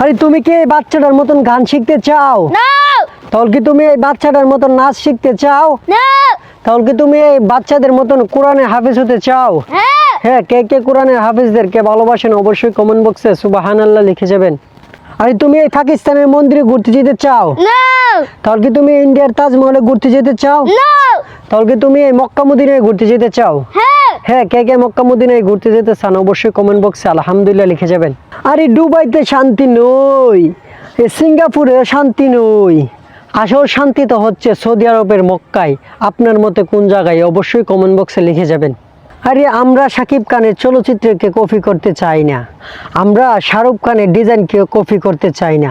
আরে তুমি কি এই বাচ্চাটার মতন গান শিখতে চাও? তাহলে কি তুমি এই বাচ্চাটার মতন নাচ শিখতে চাও? তাহলে কি তুমি এই বাচ্চাদের মতন কোরআনে হাফিজ হতে চাও? হ্যাঁ! হ্যাঁ কে কে কোরআনের হাফিজদেরকে ভালোবাসেন অবশ্যই কমেন্ট বক্সে সুবাহান আল্লাহ লিখে যাবেন। আরে তুমি এই পাকিস্তানের মন্দিরে ঘুরতে যেতে চাও? তাহলে কি তুমি ইন্ডিয়ার তাজমহলে ঘুরতে যেতে চাও? তাহলে কি তুমি এই মক্কা মদিনায় ঘুরতে যেতে চাও? হ্যাঁ! হ্যাঁ কে কে মদিনায় ঘুরতে যেতে চান অবশ্যই কমেন্ট বক্সে আলহামদুলিল্লাহ লিখে যাবেন। আরে দুবাইতে শান্তি নই সিঙ্গাপুরে শান্তি নই। আসল শান্তি তো হচ্ছে সৌদি আরবের মক্কায়। আপনার মতে কোন জায়গায়? অবশ্যই কমেন্ট বক্সে লিখে যাবেন। আরে আমরা সাকিব খানের চলচ্চিত্রকে কপি করতে চাই না। আমরা শাহরুখ খানের ডিজাইনকে কপি করতে চাই না।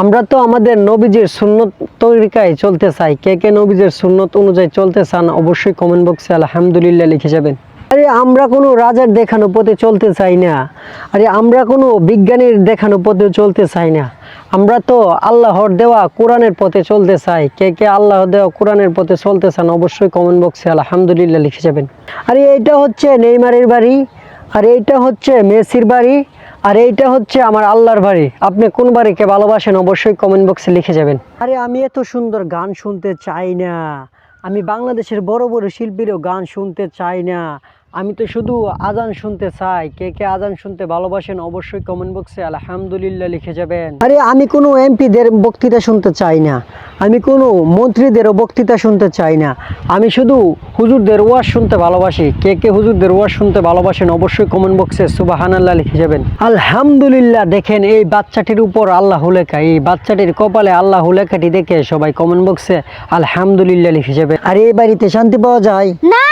আমরা তো আমাদের নবীজির সুন্নত তরিকায় চলতে চাই। কে কে নবীজির সুন্নত অনুযায়ী চলতে চান অবশ্যই কমেন্ট বক্সে আলহামদুলিল্লাহ লিখে যাবেন। আরে আমরা কোনো রাজার দেখানো পথে চলতে চাই না। আরে আমরা কোনো বিজ্ঞানীর দেখানো পথে চলতে চাই না। আমরা তো আল্লাহর দেওয়া কোরআনের পথে চলতে চাই। কে কে আল্লাহর দেওয়া কোরআনের পথে চলতে চান অবশ্যই কমেন্ট বক্সে আলহামদুলিল্লাহ লিখে যাবেন। আরে এইটা হচ্ছে নেইমারের বাড়ি, আর এইটা হচ্ছে মেসির বাড়ি, আর এইটা হচ্ছে আমার আল্লাহর বাড়ি। আপনি কোন বাড়িকে ভালোবাসেন অবশ্যই কমেন্ট বক্সে লিখে যাবেন। আরে আমি এত সুন্দর গান শুনতে চাই না। আমি বাংলাদেশের বড় বড় শিল্পীরও গান শুনতে চাই না। আমি তো শুধু আজান শুনতে চাই। কে কে আজান শুনতে ভালোবাসেন অবশ্যই কমেন্ট বক্সে আলহামদুলিল্লাহ লিখে যাবেন। আরে আমি কোনো এমপিদের বক্তৃতা শুনতে চাই না। আমি কোনো মন্ত্রীদেরও বক্তৃতা শুনতে চাই না। আমি শুধু হুজুরদের ওয়াজ শুনতে ভালোবাসি। কে কে হুজুরদের ওয়াজ শুনতে ভালোবাসেন অবশ্যই কমেন্ট বক্সে সুবাহানাল্লাহ লিখে যাবেন। আলহামদুলিল্লাহ দেখেন এই বাচ্চাটির উপর আল্লাহ লেখা এই বাচ্চাটির কপালে আল্লাহ লেখাটি দেখে সবাই কমেন্ট বক্সে আলহামদুলিল্লাহ লিখে যাবেন আর এই বাড়িতে শান্তি পাওয়া যায়? না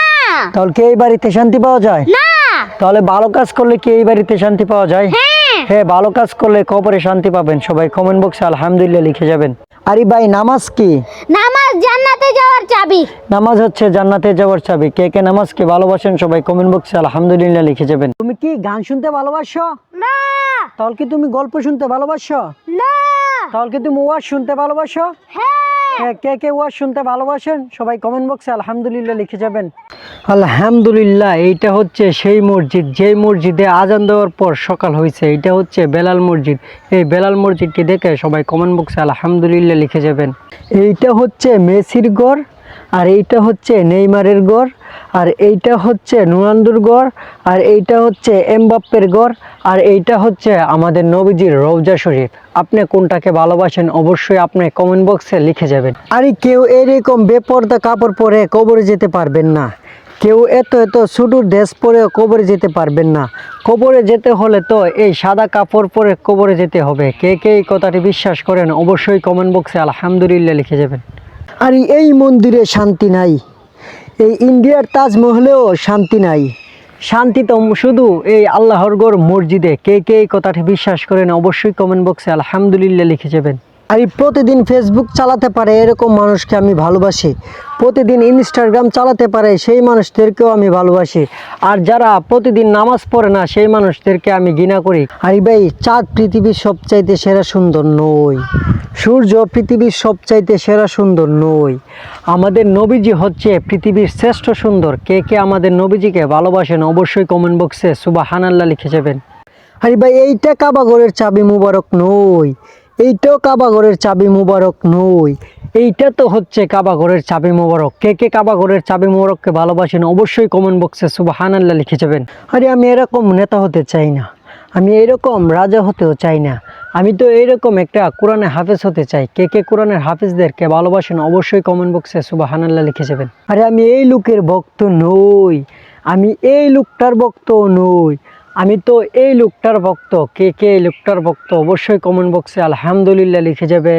তাহলে কি এই বাড়িতে শান্তি পাওয়া যায়? না। তাহলে ভালো কাজ করলে কি এই বাড়িতে শান্তি পাওয়া যায়? হ্যাঁ। হ্যাঁ ভালো কাজ করলে কবরে শান্তি পাবেন। সবাই কমেন্ট বক্সে আলহামদুলিল্লাহ লিখে যাবেন। আরে ভাই নামাজ কি? নামাজ জান্নাতে যাওয়ার চাবি। নামাজ হচ্ছে জান্নাতে যাওয়ার চাবি। কে কে নামাজকে ভালোবাসেন সবাই কমেন্ট বক্সে আলহামদুলিল্লাহ লিখে যাবেন। তুমি কি গান শুনতে ভালোবাসো? না। তাহলে কি তুমি গল্প শুনতে ভালোবাসো? না। তাহলে কি তুমি ওয়াজ শুনতে ভালোবাসো? হ্যাঁ হ্যাঁ। কে কে ওয়াজ শুনতে ভালোবাসেন? সবাই কমেন্ট বক্সে আলহামদুলিল্লাহ লিখে যাবেন। আলহামদুলিল্লাহ, এইটা হচ্ছে সেই মসজিদ। যেই মসজিদে আজান দেওয়ার পর সকাল হয়েছে এটা হচ্ছে বেলাল মসজিদ। এই বেলাল মসজিদটি দেখে সবাই কমেন্ট বক্সে আলহামদুলিল্লাহ লিখে যাবেন। এইটা হচ্ছে মেসির গড় আর এইটা হচ্ছে নেইমারের গড় আর এইটা হচ্ছে নুয়ান্দুর গড়, আর এইটা হচ্ছে এমবাপ্পের গড়, আর এইটা হচ্ছে আমাদের নবীজির রৌজা শরীফ। আপনি কোনটাকে ভালোবাসেন অবশ্যই আপনি কমেন্ট বক্সে লিখে যাবেন। আরে কেউ এরকম বেপর্দা কাপড় পরে কবরে যেতে পারবেন না। কেউ এত এত ছোটোর ড্রেস পরে কবরে যেতে পারবেন না। কবরে যেতে হলে তো এই সাদা কাপড় পরে কবরে যেতে হবে। কে কে এই কথাটি বিশ্বাস করেন অবশ্যই কমেন্ট বক্সে আলহামদুলিল্লাহ লিখে যাবেন। আর এই মন্দিরে শান্তি নাই। এই ইন্ডিয়ার তাজমহলেও শান্তি নাই। শান্তি তো শুধু এই আল্লাহরগড় মসজিদে। কে কে এই কথাটি বিশ্বাস করেন অবশ্যই কমেন্ট বক্সে আলহামদুলিল্লাহ লিখে যাবেন। এই প্রতিদিন ফেসবুক চালাতে পারে এরকম মানুষকে আমি ভালোবাসি। প্রতিদিন ইনস্টাগ্রাম চালাতে পারে সেই মানুষদেরকেও আমি ভালোবাসি। আর যারা প্রতিদিন নামাজ পড়ে না, সেই মানুষদেরকে আমি ঘৃণা করি। আর ভাই, চাঁদ পৃথিবীর সবচাইতে সেরা সুন্দর নই। সূর্য পৃথিবীর সবচাইতে সেরা সুন্দর নই। আমাদের নবীজি হচ্ছে পৃথিবীর শ্রেষ্ঠ সুন্দর। কে কে আমাদের নবীজিকে ভালোবাসেন অবশ্যই কমেন্ট বক্সে সুবাহ হানাল্লাহ লিখে যাবেন। আরে ভাই, এইটা কাবাগরের চাবি মুবারক নই। এইটাও কাবাগরের চাবি মুবারক নই। এইটা তো হচ্ছে কাবাগরের চাবি মুবারক। কে কে কাবাগরের চাবি মুবারককে ভালোবাসেন অবশ্যই কমেন্ট বক্সে সুবাহ হানাল্লাহ লিখে যাবেন। আরে আমি এরকম নেতা হতে চাই না। আমি এরকম রাজা হতেও চাই না। আমি তো এইরকম একটা কোরআনে হাফেজ হতে চাই। কে কে কোরআনের হাফেজদেরকে ভালোবাসেন অবশ্যই কমেন্ট বক্সে সুবাহ হানাল্লাহ লিখে যাবেন। আরে আমি এই লোকের ভক্ত নই। আমি এই লোকটার ভক্ত নই। আমি তো এই লোকটার ভক্ত, কে কে এই লোকটার ভক্ত, অবশ্যই কমেন্ট বক্সে আলহামদুলিল্লাহ লিখে যাবে।